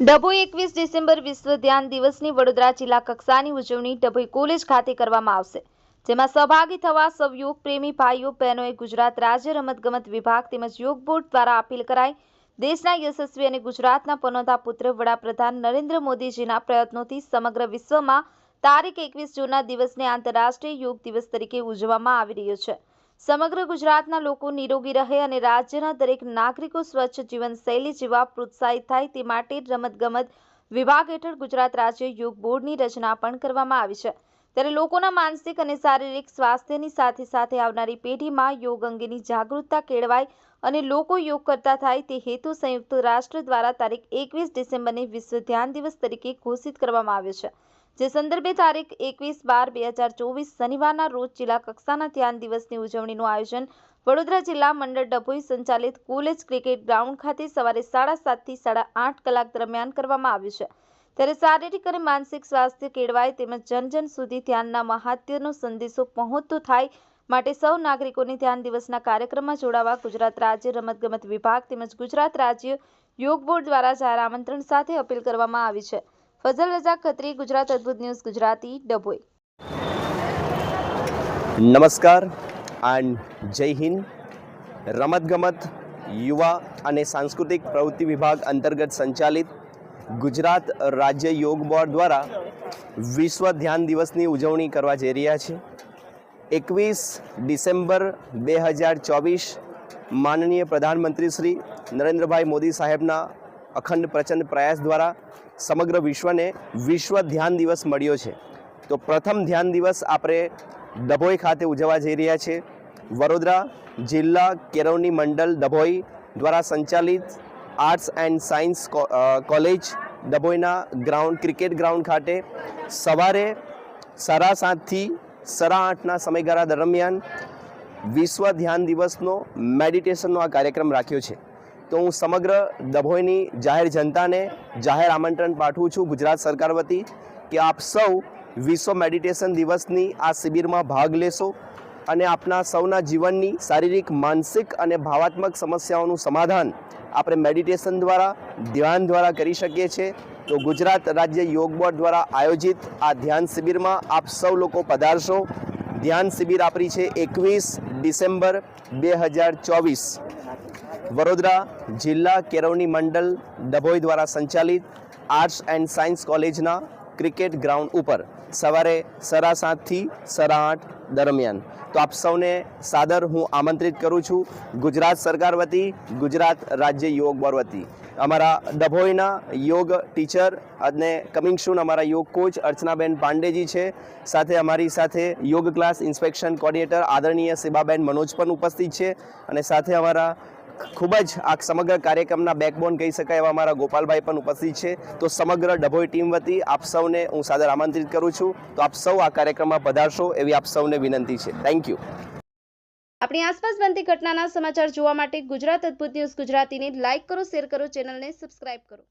ડભોઈ એકવીસ ડિસેમ્બર વિશ્વ ધ્યાન દિવસની વડોદરા જિલ્લા કક્ષાની ઉજવણી ડભોઈ કોલેજ ખાતે કરવામાં આવશે, જેમાં સહભાગી થવા સૌ યોગ પ્રેમી ભાઈઓ, બહેનોએ ગુજરાત રાજ્ય રમતગમત વિભાગ તેમજ યોગ બોર્ડ દ્વારા અપીલ કરાઈ, દેશના યશસ્વી અને ગુજરાતના પનોતા પુત્ર વડાપ્રધાન નરેન્દ્ર મોદીજીના પ્રયત્નોથી સમગ્ર વિશ્વમાં તારીખ એકવીસ જૂનના દિવસને આંતરરાષ્ટ્રીય યોગ દિવસ તરીકે ઉજવવામાં આવી રહ્યો છે. સમગ્ર ગુજરાતના લોકો નિરોગી રહે અને રાજ્યના દરેક નાગરિકો સ્વચ્છ જીવનશૈલી જીવવા પ્રોત્સાહિત થાય તે માટે રમતગમત વિભાગ હેઠળ ગુજરાત રાજ્ય યોગ બોર્ડની રચના પણ કરવામાં આવી છે. ત્યારે લોકોના માનસિક અને શારીરિક સ્વાસ્થ્યની સાથે સાથે આવનારી પેઢીમાં યોગ અંગેની જાગૃતતા કેળવાય અને લોકો યોગ કરતા થાય તે હેતુ સંયુક્ત રાષ્ટ્ર દ્વારા તારીખ એકવીસ ડિસેમ્બરને વિશ્વ ધ્યાન દિવસ તરીકે ઘોષિત કરવામાં આવ્યો છે. જે સંદર્ભે તારીખ એકવીસ બાર બે હજાર ચોવીસ શનિવારના રોજ જિલ્લા કક્ષાના ધ્યાન દિવસની ઉજવણીનું આયોજન વડોદરા જિલ્લા મંડળ ડભોઈ સંચાલિત કોલેજ ક્રિકેટ ગ્રાઉન્ડ ખાતે સવારે સાડા સાતથી સાડા આઠ કલાક દરમિયાન કરવામાં આવ્યું છે. ત્યારે શારીરિક અને માનસિક સ્વાસ્થ્ય કેળવાય તેમજ જન જન સુધી ધ્યાનના મહાત્યનો સંદેશો પહોંચતો થાય માટે સૌ નાગરિકોને ધ્યાન દિવસના કાર્યક્રમમાં જોડાવા ગુજરાત રાજ્ય રમતગમત વિભાગ તેમજ ગુજરાત રાજ્ય યોગ બોર્ડ દ્વારા જાહેર આમંત્રણ સાથે અપીલ કરવામાં આવી છે. ફઝલ રજા ખત્રી, ગુજરાત અદ્ભુત ન્યૂઝ, ગુજરાતી ડભોઈ. નમસ્કાર એન્ડ જય હિન્દ. રમતગમત, યુવા અને સાંસ્કૃતિક પ્રવૃત્તિ વિભાગ અંતર્ગત સંચાલિત ગુજરાત રાજ્ય યોગ બોર્ડ દ્વારા વિશ્વ ધ્યાન દિવસની ઉજવણી કરવા જઈ રહ્યા છે એકવીસ ડિસેમ્બર બે હજાર ચોવીસ માનનીય પ્રધાનમંત્રી શ્રી નરેન્દ્રભાઈ મોદી સાહેબના અખંડ પ્રચંડ પ્રયાસ દ્વારા સમગ્ર વિશ્વને વિશ્વ ધ્યાન દિવસ મળ્યો છે. તો પ્રથમ ધ્યાન દિવસ આપણે ડભોઈ ખાતે ઉજવવા જઈ રહ્યા છે. વડોદરા જિલ્લા કેરવની મંડળ ડભોઈ દ્વારા સંચાલિત આર્ટ્સ એન્ડ સાયન્સ કોલેજ ડભોઈના ગ્રાઉન્ડ, ક્રિકેટ ગ્રાઉન્ડ ખાતે સવારે સાડા સાતથી સાડા આઠના સમયગાળા દરમિયાન વિશ્વ ધ્યાન દિવસનો મેડિટેશનનો આ કાર્યક્રમ રાખ્યો છે. તો હું સમગ્ર ડભોઈની જાહેર જનતાને જાહેર આમંત્રણ પાઠવું છું ગુજરાત સરકાર વતી કે આપ સૌ વિશ્વ મેડિટેશન દિવસની આ શિબિરમાં ભાગ લેશો અને આપના સૌના જીવનની શારીરિક, માનસિક અને ભાવાત્મક સમસ્યાઓનું સમાધાન આપણે મેડિટેશન દ્વારા, ધ્યાન દ્વારા કરી શકીએ છીએ. તો ગુજરાત રાજ્ય યોગ બોર્ડ દ્વારા આયોજિત આ ધ્યાન શિબિરમાં આપ સૌ લોકો પધારશો. ધ્યાન શિબિર આપણી છે એકવીસ ડિસેમ્બર બે હજાર ચોવીસ. વડોદરા જિલ્લા કેરવણી મંડળ ડભોઈ દ્વારા સંચાલિત આર્ટ્સ એન્ડ સાયન્સ કોલેજના ક્રિકેટ ગ્રાઉન્ડ ઉપર સવારે સરા સાતથી સરા આઠ દરમિયાન. તો આપ સૌને સાદર હું આમંત્રિત કરું છું ગુજરાત સરકાર વતી, ગુજરાત રાજ્ય યોગ બોર્ડ વતી. અમારા ડભોઈના યોગ ટીચર અને કમિંગ સૂન અમારા યોગ કોચ અર્ચનાબેન પાંડેજી છે. સાથે અમારી સાથે યોગ ક્લાસ ઇન્સ્પેક્શન કોર્ડિનેટર આદરણીય શિબાબેન મનોજ પણ ઉપસ્થિત છે. અને સાથે અમારા ખૂબ જ આ સમગ્ર કાર્યક્રમના બેકબોન કહી શકાય એવા મારા ગોપાલભાઈ પણ ઉપસ્થિત છે. તો સમગ્ર ડભોઈ ટીમ વતી આપ સૌને હું સાદર આમંત્રિત કરું છું. તો આપ સૌ આ કાર્યક્રમમાં પધારશો એવી આપ સૌને વિનંતી છે. થેન્ક યુ આપણી આસપાસ બનતી ઘટનાના સમાચાર જોવા માટે ગુજરાત અદ્ભુત ન્યૂઝ ગુજરાતીને લાઇક કરો, શેર કરો, ચેનલને સબસ્ક્રાઇબ કરો.